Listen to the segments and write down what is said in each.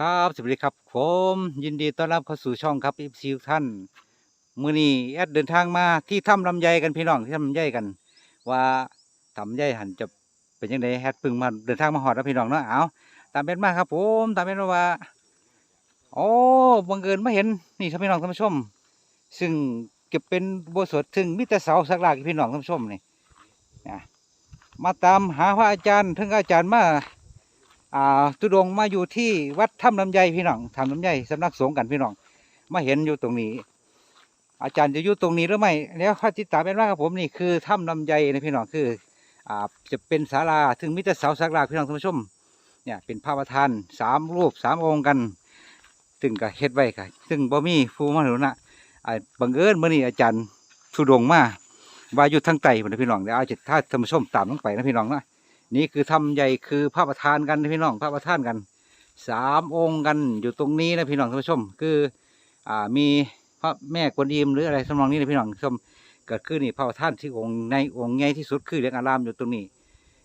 ครับสวัสดีครับผมยินดีต้อนรับเข้าสู่ช่องครับอีซีทุกท่านมือนี้แอดเดินทางมาที่ถ้ำลำไยกันพี่น้องที่ถ้ำลำไยกัน ว่าถ้ำลำไยหันจะเป็นยังไงแอดพิ่งมาเดินทางมาหอดแล้วพี่น้องเนาะเอาตามเป็นมาครับ ผมตามเป็นว่าโอ้บังเอิญมาเห็นนี่ครับพี่น้องท่านผู้ชม ซึ่งเก็บเป็นโบสถ์ซึ่งมิตรเสาสักหลักพี่น้องท่านผู้ชมนี่นะมาตามหาพระอาจารย์ถึงอาจารย์มา อ่าตุดงมาอยู่ที่วัดถ้ำลำไยพี่น้องถ้ำลำไยสำนักสงฆ์กันพี่น้องมาเห็นอยู่ตรงนี้ อาจารย์จะอยู่ตรงนี้หรือไม่แล้วข้อติดตามเป็นว่าครับผมนี่คือถ้ำลำไยนะพี่น้องคืออ่าจะเป็นศาลาถึงมิตรเสาสักลาพี่น้องท่านผู้ชมเนี่ยเป็นพระประธานสามรูปสามองค์กันซึ่งก็เฮ็ดไว้ค่ะซึ่งบ่มีผู้มาหนุนะบังเอิญเมื่อนี้อาจารย์ทุดงมาว่าอยู่ทางใต้พุ่นนะพี่น้องเดี๋ยวอาจจะถ้าท่านผู้ชมตามลงไปนะพี่น้องนะ นี่คือถ้ำใหญ่คือพระประธานกันพี่น้องพระประธานกันสามองค์กันอยู่ตรงนี้นะพี่น้องท่านผู้ชม คืออ่ามีพระแม่กวนอิมหรืออะไรสำนองนี้นะพี่น้องชมเกิดขึ้นนี่พระประธานที่องค์ในองค์ใหญ่ที่สุดคือเรียงอารามอยู่ตรงนี้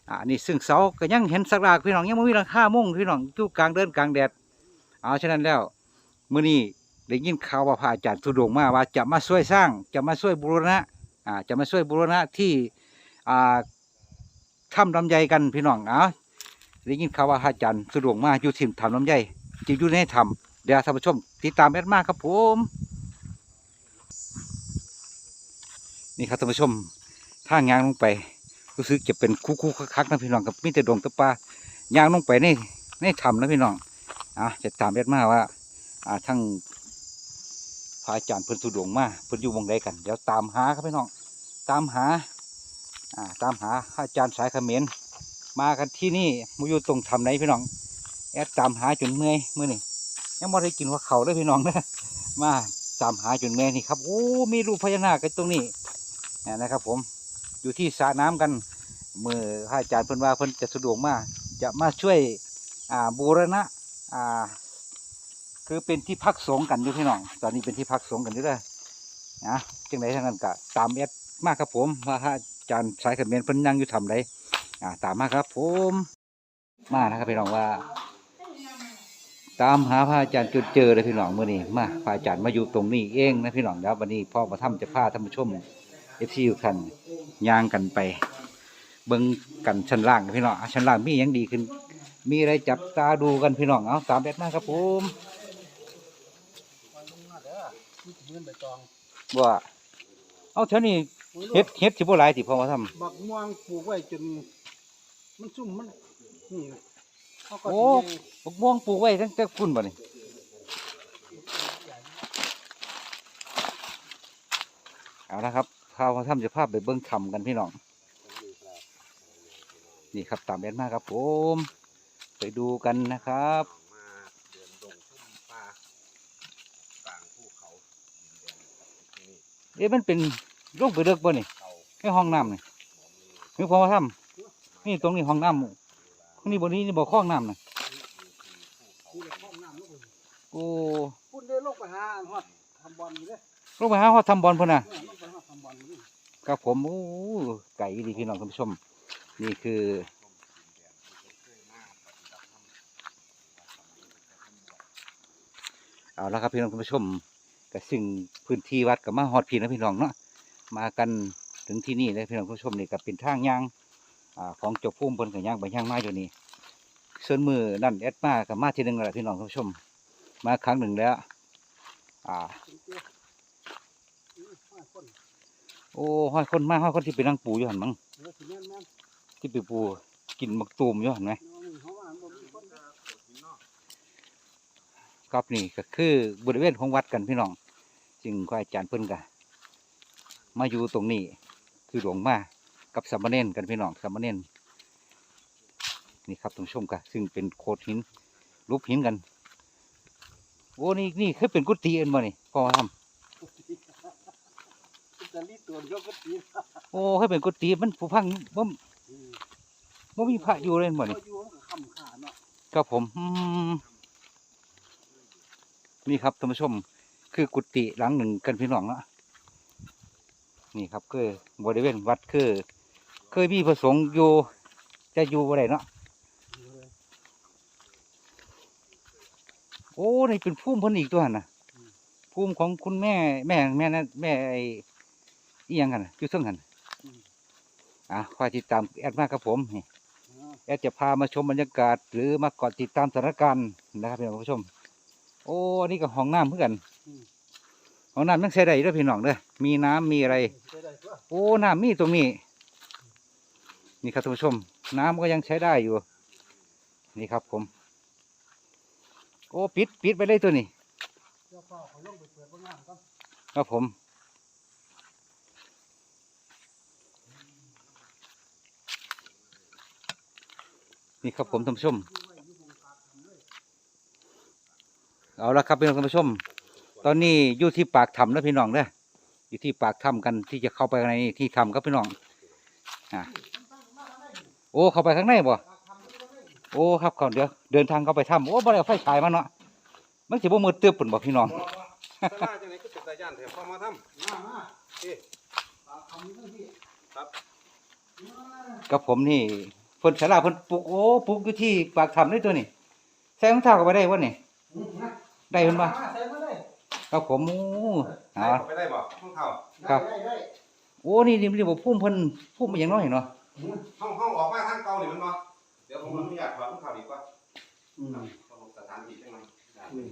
อ่านี่ซึ่งเสาก็ยังเห็นสักลากพี่น้องยังไม่มีหลังคามุ่งพี่น้องอยู่กลางเดินกลางแดดเอาฉะนั้นแล้วมื้อนี้ได้ยินข่าวว่าพระอาจารย์ทุดงมาว่าจะมาช่วยสร้างจะมาช่วยบูรณะอ่าจะมาช่วยบูรณะที่อ่า ถ้ำลำไยกันพี่น้องเอะได้ยินข่าวว่าอาจารย์สะดวกมากอยู่ที่ถ้ำลำไยจะอยู่ในถ้ำเดี๋ยวท่านผู้ชมติดตามแอดมากครับผมนี่ครับท่านผู้ชมถ้างยางลงไปรู้สึกจะเป็นคุกๆคักๆนะพี่น้องกับมีแต่ดงตะปลายางลงไปในในถ้ำนะพี่น้องอะจะตามแอดมากว่าอ่าทั้งพระอาจารย์เพิ่นสะดวกมากเพิ่นอยู่วงใดกันเดี๋ยวตามหาครับพี่น้องตามหา ตามหาอาจารย์สายเขมรมากันที่นี่มาอยู่ตรงทำไหนพี่น้องแอดตามหาจนเมื่อยมื่อนี่ยังไม่ได้กินว่าเขาเลยพี่น้องนะมาตามหาจนเมื่อยนี่ครับโอ้มีรูปพญานาคกันตรงนี้อ่นะครับ ผมอยู่ที่สระน้ำกันเมื่อพระอาจารย์เพิ่นว่าเพิ่นจะสะดวกมากจะมาช่วยอ่าบูรณะอ่าคือเป็นที่พักสงฆ์กันอยู่พี่น้อง ตอนนี้เป็นที่พักสงฆ์กันอยู่เลยนะจังไรทั้งนั้นก็ตามแอดมากครับผมว่าพระอา จารย์สายเขมรเพิ่นนั่งอยู่ทำไรอ่าตามมาครับผมมานะครับพี่น้องว่า ตามหาพระอาจารย์จนเจอเลยพี่น้องเมื่อนี้มาพระอาจารย์มาอยู่ตรงนี้เองนะพี่น้องแล้ววันนี้พ่อมาทำจะพาท่านผู้ชมเอฟซีทุกท่านย่างกันไป เบิ้งกันชั้นล่างพี่น้องชั้นล่างมียังดีขึ้น มีอะไรจับตาดูกันพี่น้องเอาตามแบบมาครับผมว่าเอาเท่านี้ เฮ็ดเฮ็ดสิบ่หลายสิพอมาทำบักม่วงปลูกไว้จน มันซุ่มมันนี่เขาก็โอ้สิบักม่วงปลูกไว้ตั้งแต่คุณบ่นี่เอาละครับพามาทำจะพาไปเบิ่งคำกันพี่น้องนี่ครับตามแอนมาครับผมไปดูกันนะครับ มาเดินดงซุ่มป่ากลางภูเขาดินแดงครับที่นี่ เอ๊ะมันเป็น โรคไปเลือกบ่นี่เขาในห้องน้ำนี่คือพอมาทำนี่ตรงนี้ห้องน้ำข้างนี้บนนี้นี่บ่อคล้องน้ำน่ะที่ในห้องน้ำลูกโอ้พุ่นเดินลงไปหาฮอดทำบอลอยู่เด้ลงไปหาฮอดทำบอลพุ่นน่ะเนี่ยลงไปฮอดทำบอลอยู่นี่ครับผมโอ้ไก่ดีพี่น้องท่านผู้ชม นี่คือเอาละครับพี่น้องท่านผู้ชมกับสิ่งพื้นที่วัดกับมาฮอดพี่นะพี่น้องเนาะ มากันถึงที่นี่เลยพี่น้องผู้ชมนี่ก็เป็นทางย่างอของเจบพุ่มเพิ่นกับย่างไปย่างไมาอยู่นี่ส่วนมือนั่นแอดมากับมาทีหนึ่งแล้วพี่น้องผู้ชม มาครั้งหนึ่งแล้ว อ่า โอ้ห้อยคนมาห้อยคนที่ไปนั่งปูอยู่หันมั้งที่ไปปูกินมักตูมอยู่หันไหมเนาะนี่เขาว่าบ่มีคนเด้อครับนี่ก็คือบริเวณของวัดกันพี่น้อง จึงก็อาจารย์เพิ่นกะ มาอยู่ตรงนี้ คือหลวงมากับสามเณรกันพี่น้องสามเณรนี่ครับท่านผู้ชมกะซึ่งเป็นโขดหินรูปหินกันโอ้นี่นี่คือเป็นกุฏิเอ็นบ่นี่พอทำจะรีดตัวเดียวก็ตีโอ้ให้เป็นกุฏิมันผู้พังบ่อืมบ่มีพระอยู่เลยบ่นี่เขาอยู่มันก็ค่ำขาเนาะครับผมอืมนี่ครับท่านผู้ชม คือกุฏิหลังหนึ่งกันพี่น้องเนาะ นี่ครับคือบริเวณวัดคือ เคยมีพระสงฆ์อยู่จะอยู่บ่ได้เนาะโอ้นี่เป็นภูมิพิ่นอีกตัวหั่นน่ะภูมิของคุณแม่แม่แม่นั่นแม่ไอ้อียังกันอยู่เทิงหั่นอะคอยติดตามแอดมากครับผมนี่แอดจะพามาชมบรรยากาศ หรือมาเกาะติดตามสถานการณ์นะครับพี่น้องผู้ชม โอ้นี่ก็ห้องน้ำเพื่อกัน ห้องน้ำยังใช้ได้อยู่เด้อพี่น้องเด้อมีน้ำมีอะไร โอ้น้ำมีตรงนี้ นี่ครับท่านผู้ชม น้ำก็ยังใช้ได้อยู่ นี่ครับผม โอ้ปิดปิดไปเลยตัวนี้เจ้าพ่อเขาลงไปเปิดบ้างงานครับครับผมนี่ครับผมท่านผู้ชม เอาละครับพี่น้องท่านผู้ชม ตอนนี้อยู่ที่ปากถ้ำแล้วพี่น้องเด้ออยู่ที่ปากถ้ำกันที่จะเข้าไปในที่ถ้ำครับพี่น้องอะโอ้เข้าไปข้างในบ่โอ้ครับเขาเดี๋ยวเดินทางเข้าไปถ้ำโอ้บ่ได้เอาไฟฉายมาเนาะมันสิบ่มืดตึ๊บปุ่นบ่พี่น้องสลาจังไหนก็เป็นตาย่านแถมพอมาทำมามาเอ๊ะปากคำนี้ทั้งที่ครับกับผมนี่เพิ่นสาราเพิ่นปลูกโอ้ปลูกอยู่ที่ปากถ้ำเลยตัวนี้ใส่รองเท้าก็ไปได้วะนี่ได้เพิ่นบ่ ครับผมโอ้ได้เอาเข้าไปได้บ่ห้องเขาครับได้ได้ได้โอ้นี่นี่นี่บ่พุ่มเพิ่นพุ่มมาอย่างน้อยเนาะอืมห้องห้องออกมาทางเก่านี่มันบ่เดี๋ยวผมอนุญาตถอดห้องเขาดีกว่าอืมต้องสถานที่จังนั้นอืม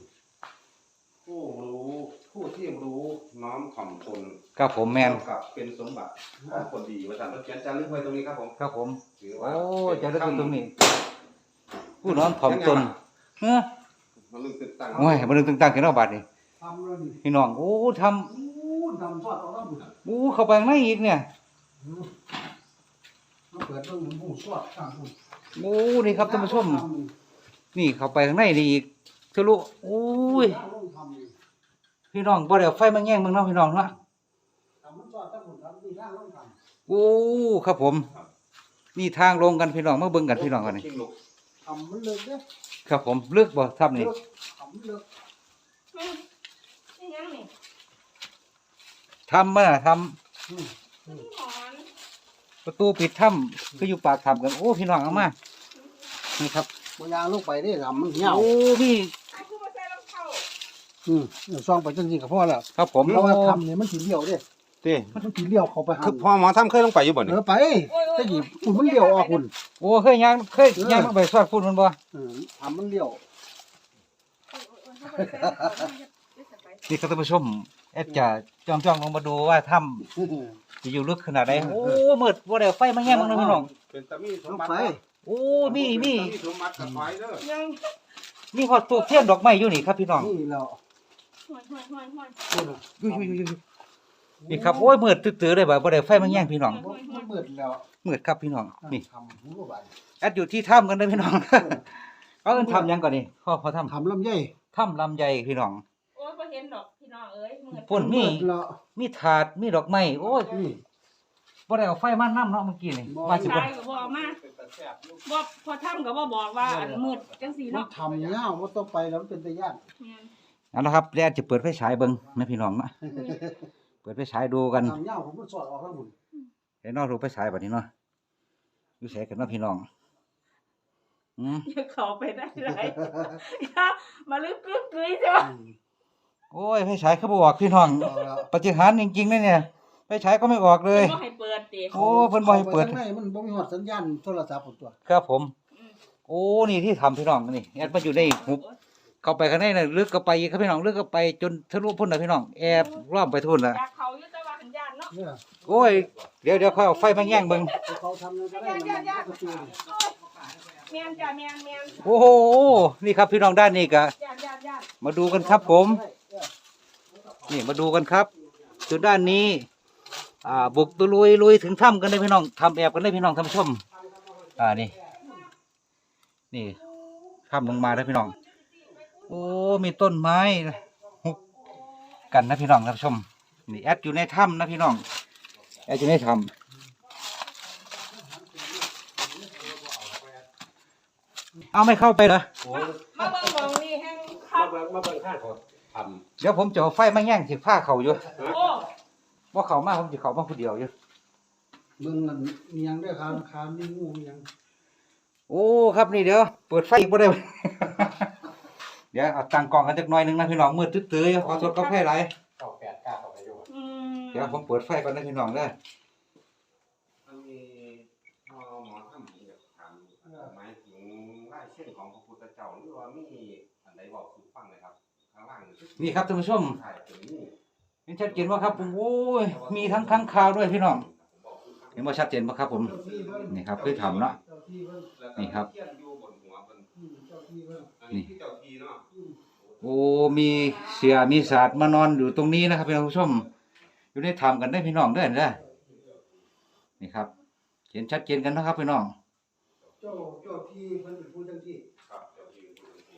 ผู้รู้ผู้ที่รู้น้อมถ่อมตนครับผมแม่นเท่ากับเป็นสมบัติของคนดีว่าท่านเขียนจารึกไว้ตรงนี้ครับผมครับผมถือโอ้ว่าจะได้ตรงนี้ ผู้น้อมถ่อมตนเฮ้อมันลึกตึกตั้งโอ้ยบ่นึกตึงตังกันเนาะบาดนี้ ทำเลยนี่พี่น้องโอ้ทำอู้ทำทอดเอาแล้วบุญโอ้เข้าไปข้างในอีกเนี่ยอืมมาเปิดเรื่องหมูสวดข้างบุญโอ้นี่ครับท่านผู้ชม นี่เข้าไปข้างในนี่อีกทะลุโอ้ยทำลงทำนี่พี่น้องบ่ได้เอาไฟมาแย่งมึงเนาะพี่น้องเนาะทำมันสวดตั้งบุญทำนี่ร่างลงทโอ้ครับผม นี่ทางลงกันพี่น้องมาเบิ่งกันพี่น้องกันนี่ชิงลูกำทำมันเลิกเด้อครับผมลึกบ่ทับนี่เลิกทำมันเลิกอืมนี่ ยังนี่ทำมาทำอืมนี่หมอนประตูปิดถ้ำคืออยู่ปากถ้ำกันโอ้พี่น้องเอามานี่ครับบางอย่างลงไปได้ทำมันเหี่ยวโอ้พี่อันคือมาใส่รองเท้าอืมเดี๋ยวซ่องไปจริงๆกับพ่อแล้วครับผมเพราะว่าโอ้ทำเนี่ยมันสีเลี้ยวเด้เต้มันสีเลี้ยวเข้าไปหาคือพ่อหมอทำเคยลงไปอยู่บ่เอเนี่ยอไปตะกี้คุณมันเลี้ยวออกคุณโอ้เคยย่างเคยย่างลงไปซอดฝุ่นมันบ่เออทำมันเลี้ยวเออเออเขาบ่ได้ใส่รองเท้ามันจะสบาย นี่ครับท่านผู้ชมแอดจะจ้องจ้องๆลงมาดูว่าถ้ำจะอยู่ลึกขนาดไหนโอ้มืดบ่ได้เอาไฟมาแย่งมึงนะพี่น้องเป็นตามีสลมงบัติไปโอ้มีมีมีสมบัติกับไฟเด้อยังมีฮอดตูบเทียนดอกไม้อยู่นี่ครับพี่น้องนี่แล้วห่วยห่วยห่วยห่วยคุณน่ะอยู่อยู่อยู่อยู่นี่ครับโอ้ยมืดตื้อๆเลยบ่บ่ได้เอาไฟมาแย่งพี่น้องมันเบิดแล้วมืดครับพี่น้องนี่ทำหูบานแอดอยู่ที่ถ้ำกันเด้อพี่น้องเขาเอิ้นทำหยังก่อนนี่พ่อพอทำทำลำไยถ้ำลำไยพี่น้องโอ้ยบ่เห็นดอกพี่น้องเอ้ยมืดพุ่นมีเบิดแล้วมีถาดมีดอกไม้โอ้ยนี่ บ่ได้เอาไฟมานํเนาะเมื่อกี้นี่บ่ ว่าสิบ่ชายก็บ่เอามาบ่พอทำก็บ่บอกว่าอันมืดจังซี่มันเนาะทำยาวว่าต้องไปแล้วมันเป็นตะย่านแม่นเอาละครับแอดจะเปิดไฟฉายเบิ่งนะพี่น้องนะเปิดไฟฉายดูกันทำยาวผมมันสอดออกแล้วบุญเห็นเนอกรูปไฟฉายบัดนี้เนาะอยู่ไสกันเนาะพี่น้องอืมอย่าเข้าไปได้หลายอย่ามาลึกกึกกึยใช่ป่ะ โอ้ยไฟฉายคือบ่ออกพี่น้องออกแล้วปฏิหารย์จริงๆนะเนี่ยไฟฉายก็ไม่ออกเลย บ่ให้เปิดติโอ้เพิ่นบ่ให้เปิด ข้าไปข้างในมันบ่มีหอดสัญญาณโทรศัพท์ผมตัว ครับผม อืมโอ้นี่ที่ทำพี่น้องนี่แอดมาอยู่ในหุบเข้าไปข้างในน่ะลึกเข้าไปอีกครับพี่น้องลึกเข้าไปจนทะลุพุ่นน่ะพี่น้องแอบรอบไปทุ่นน่ะอยากเขาอยู่แต่ว่าหันยานเนาะเนี่ยโอ้ยเดี๋ยวเดี๋ยวค่อยเอาไฟมาแย่งเบิ่งเขาทำนั่นก็ได้ยานนะยานมันยานก็คือแม่นจ้ะแม่นแม่นโอ้โหนี่ครับพี่น้องด้านนี้ก็ยานยานยานมาดูกันครับผม นี่มาดูกันครับจุดด้านนี้ อ่าบุกตะลุยลุยถึงถ้ำกันเลยพี่น้องทำแอบกันเลยพี่น้องท่านผู้ชม อ่านี่นี่ถ้ำลงมาแล้วพี่น้อง โอ้มีต้นไม้หุบกันนะพี่น้องท่านผู้ชมนี่แอดอยู่ในถ้ำนะพี่น้องแอดอยู่ในถ้ำเอาไม่เข้าไปเหรอมาเบิ่งหมองนี่แห่งคัมากเบิ่งมาเบิ่งข้างเขา ทเดี๋ยวผมจะเอาไฟมาแย่งสิผ้าเขาอยู่โอ้ว่าเขามาผมจะเขามาคนเดียวอยู่เบิ่งนั่นมีหยังด้วยครับคามมีงูมีหยังโอ้ครับนี่เดี๋ยวเปิดไฟอีกบ่ได้ดี๋ยวเอาตั้งกล้องกันจักหน่อยหนึงนะพี่น้องมืดตื้อๆขอโทษก็ให้หลายเก้าแปดเก้าเข้าไปอยู่อืมเดี๋ยวผมเปิดไฟก่อนนะพี่น้องเด้อมันมีพอหมอทำอยากถามหมายถึงลายเส้นของพระพุทธเจ้าหรือว่ามีอันใดบอกสู่ฟังเลยครับข้างล่าง นี่ครับท่านผู้ชมถ่ายเป็นนี่เห็นชัดเจนว่าครับโอ้ยมีทั้งค้างคาวด้วยพี่น้อง เห็นว่าชัดเจนป่ะครับ ผมนี่ครับคือทำเนาะเจ้าที่เพิ่นนี่ครับเทียนอยู่บนหัวเพิ่นอืมเจ้าที่เพิ่นอันนี้คือเจ้าทีเนาะโอ้มีเสียมีศาสตร์มานอนอยู่ตรงนี้นะครับพี่น้องผู้ชม อยู่ในถ้ำกันได้อพี่น้องเด้อเด้อนี่ครับ เห็นชัดเจนกันนะครับพี่น้องเจ้าเจ้าที่เพิ่นเป็นผู้เจ้าที่ครับเจ้าทีอยู่บนที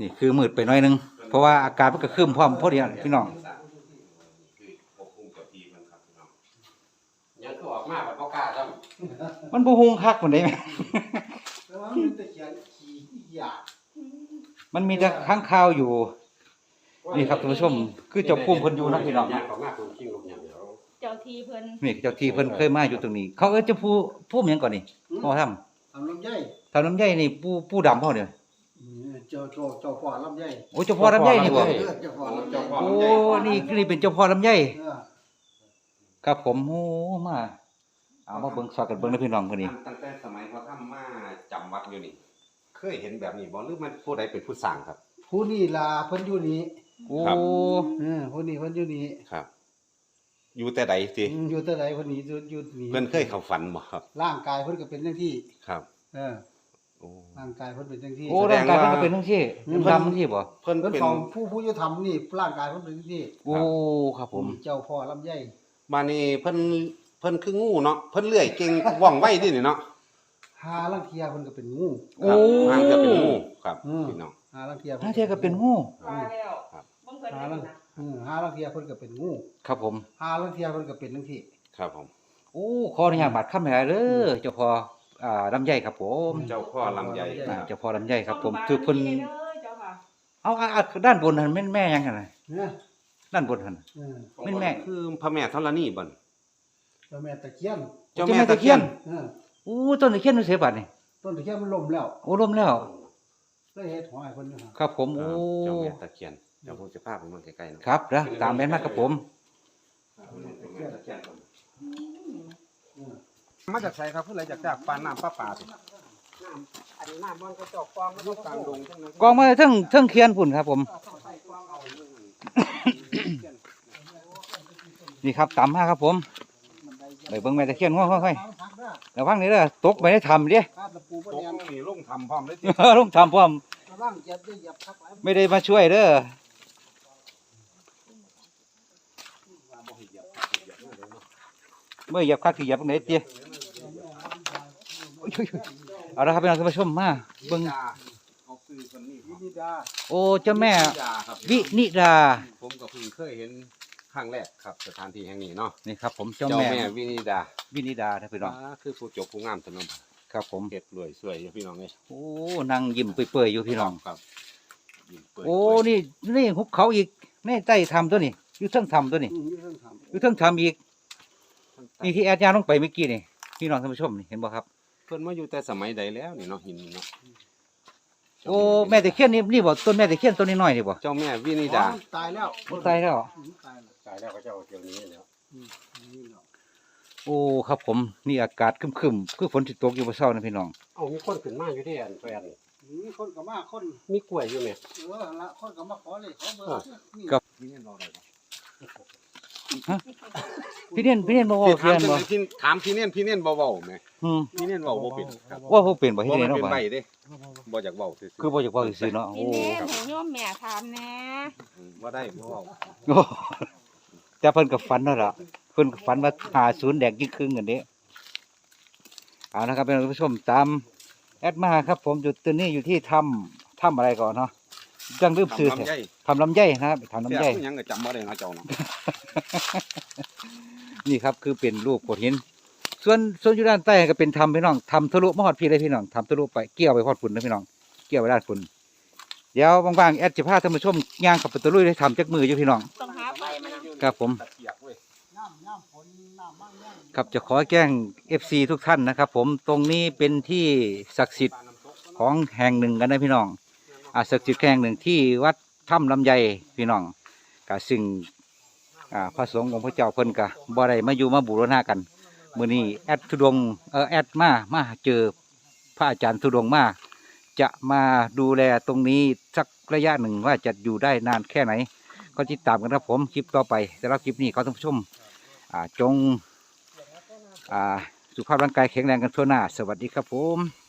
นี่คือมืดไปหน่อยหนึง เพราะว่าอากาศมันก็ครึ้มพร้อมพอดีอะพี่น้องคือควบคุมเจ้าทีเพิ่นครับพี่น้องยังคือออกมาแบบบ่กล้าจ้ำมันบ่ฮุงคักปานใดแหม แต่ว่ามันจะเขียนขี่ที่หยาบมันมีแต่ค้างคาวอยู่นี่ครับท่านผู้ชม คือเจ้าภูมิเพิ่นอยู่นะพี่น้องยากของมากคุณคิงลงอย่างเดียวเจ้าที่เพิ่นนี่เจ้าที่เพิ่นเคยมาอยู่ตรงนี้ เขาเอ้ยเจ้าผู้ผู้หยังก่อนนี่พ่อทำทำลำไย ทำลำไยนี่ผู้ผู้ดำพ่อเนี่ยอืม เจ้าเจ้าเจ้าพ่อลำไยโอ้เจ้าพ่อลำไยนี่บ่เออเจ้าพ่อลำไยโอ้นี่คือนี่เป็นเจ้าพ่อลำไยเออครับผมโอ้มาเอามาเบิ่งสอดกันเบิ่งนะพี่น้องคนนี้ตั้งแต่สมัยเขาทำมาจำวัดอยู่นี่ เคยเห็นแบบนี้บ่หรือมันผู้ใดเป็นผู้สั่งครับ ผู้นี่ล่ะเพิ่นอยู่นี่โอ้ครับ เออผู้นี่เพิ่นอยู่นี่ครับ อยู่แต่ใดสิอืมอยู่แต่ใดเพิ่นนี่อยู่อยู่นี่เพิ่นเคยเข้าฝันบ่ครับร่างกายเพิ่นก็เป็นจังที่ ครับ เออ โอ้ ร่างกายเพิ่นเป็นจังที่โอ้ร่างกายเพิ่นก็เป็นทั้งที่อืมดำทั้งที่บ่เพิ่นเพิ่นเป็นของผู้ผู้จะทำนี่ร่างกายเพิ่นเป็นจังที่โอ้ครับผม เจ้าพ่อลำไยมานี่เพิ่นเพิ่นคืองูเนาะเพิ่นเลื่อยเก่งว่องไวดินี่เนาะหาลังเทียเพิ่นก็เป็นงู โอ้ ครับทางจะเป็นงูครับอืม พี่น้อง หาลังเทียถ้าเทียก็เป็นงูว่าแล้วครับบ่เพิ่นหาได้ลังนะอืมหาลังเทียเพิ่นก็เป็นงูครับผม หาลังเทียเพิ่นก็เป็นจังที่ ครับผม โอ้ขออนุญาตบาดคำหลายเด้อเจ้าพ่อ อ่าลำไยครับผมเจ้าพ่อลำใหญ่อ่าเจ้าพ่อลำไยครับ ผมคือเพิ่นเด้อเจ้าค่ะเอาอะอะด้านบนหั่นแม่นแม่ยังกันน่ะเนี่ยด้านบนหั่น เออแม่นแม่ คือพระแม่ธรณีบ่นเจ้าแม่ตะเคียนเจ้าแม่ตะเคียนเออโอ้ต้นตะเคียนมันเสียบัดนี่ต้นตะเคียนมันล่มแล้วโอ้ล้มแล้ว เลยเฮ็ดหอยเพิ่นอยู่หั่นครับผมโอ้เจ้าแม่ตะเคียนเจ้าพงจะพาไปเมืองใกล้ๆเนาะครับเด้อตามแม่นมากครับผมเออ มาจากไสครับผู้ใดจากจากปานน้ำป้าป่าสิอันนี้น้ำมันก็เจอกกองมันก็กลางดงจังเลยกองมาเทั้งเทั้งเคียนพุ่นครับผม นี่ครับตามมาครับผมไปเบิ่งแม่ตะเคียนค่อยๆระวังนี่เด้อตกไปได้ทำเด้คาดตะปูบ่ตกแน่นนี่ลงทำพร้อมเลยสิลงทำพร้อม ระวังเจ็บได้เหยียบคักหลายไม่ได้มาช่วยเด้อเมื่อเหยียบคักสิเหยียบตรงไหนเตี้ยโอ้ยๆ เอาละครับพี่น้องท่านผู้ชมมาเบิ่งเอาซื้อคนนี้วินิดาโอ้เจ้าแม่ยาครับวินิดา ผมก็เพิ่งเคยเห็นครั้งแรกครับ สถานที่แห่งนี้เนาะนี่ครับ ผมเจ้าเจ้าแม่แม่วินิดาวินิดาท่านพี่น้องอ่าคือผู้จบผู้งามถนนครับผมเฮ็ดรวยสวยอยู่พี่น้องเอ้ยโอ้นั่งยิ้มเปื่อยๆอยู่พี่น้อง ครับยิ้มเปิดโอ้เผยนี่นี่หุบเขาอีกนี่ใต้ทำตัวนี้อยู่เทิงทำตัวนี้อืมอยู่เรื่องทำอยู่เทิงทำอีกนี่ที่แอดยาลงไปเมื่อกี้นี่พี่น้องท่านผู้ชมนี่เห็นบ่ครับเพิ่นมาอยู่แต่สมัยใดแล้วนี่เนาะหินเนาะโอ้แม่ตะเคียนนี่นี่บ่ต้นแม่ตะเคียนต้นนี้น้อยนี่บ่เจ้าแม่วินิดาอ๋อตายแล้วตายแล้วอืมตายแล้วตายแล้วก็เจ้าเที่ยวนี้แล้วอืมนี่เนาะโอ้ครับผมนี่อากาศครึมๆคือฝนสิตกอยู่บ่เช้านะพี่น้องเอามีคนขึ้นมาอยู่ที่อันแฟนมีคนก็มาคนมีกล้วยอยู่แม่เออละคนก็มาขอเลยขอเบอร์นี่ครับพี่เนียนบอกได้บ่ พี่เนียนพี่เนียนบ่เว้าถาเพียมนบ่พี่ถามพี่เนียนพี่เนียนบ่เว้าแม่อืมพี่เนียนเว้าบ่เป็นครับว่าบ่เป็นบ่บ่เฮ็ดมัได้นเนาะเป็นบ่ใบเด้บ่อยากเว้าซื่อๆคือบ่อยากเว้าซื่อๆเนาะพี่โอ้เน่ให้โยมแม่ถามแหน่อืมบ่ได้บ่เว้าโอ้แต่เพิ่นก็ฝันแล้วล่ะเพิ่นก็ฝันว่า50แดงยิ่งครึ่งกันนี้เอานะครับพี่น้องผู้ชมตามแอดมาครับ ผมจุดตัวนี้อยู่ที่ถ้ำถ้ำอะไรก่อนเนาะ จังลืมชื่อทำลำไยทำลำไยนะครับทำลำไย เสียหยังก็จำบ่ได้เนาะเจ้าเนาะนี่ครับคือเป็นรูปโขดหิน ส่วนส่วนอยู่ด้านใต้ก็เป็นทำพี่น้องทำทะลุมาฮอดพี่เลยพี่น้องทำทะลุไปเกี่ยวไปฮอดฝุ่นนะพี่น้อง เกี่ยวไปด้านฝุ่นเดี๋ยวบางๆแอดจะพาท่านผู้ชมย่างเขับไปตะลุยได้ทำจักมืออยู่พี่น้อง ต้องหาไปมานำครับผม ตะเกียกเว้ยน้ำน้ำฝนน้ำมากแน่นครับจะขอแจ้ง FC ทุกท่านนะครับ ผมตรงนี้เป็นที่ศักดิ์สิทธิ์ของแห่งหนึ่งกันนะพี่น้อง อาศักดิ์สิทธิ์แห่งหนึ่งที่วัดถ้ำลำไยพี่น้องก็ซึ่งอาพระสงฆ์ของพระเจ้าเพิ่นก็บ่ได้มาอยู่มาบูรณะกันมือนี้แอดทุดงเออแอดมามาเจอพระอาจารย์ทุดงมาจะมาดูแลตรงนี้สักระยะหนึ่งว่าจะอยู่ได้นานแค่ไหน ก็ติดตามกันครับผมคลิปต่อไปแต่ละคลิปนี้ขอท่านผู้ชมอาจงอาสุขภาพร่างกายแข็งแรงกันทั่วหน้า สวัสดีครับผม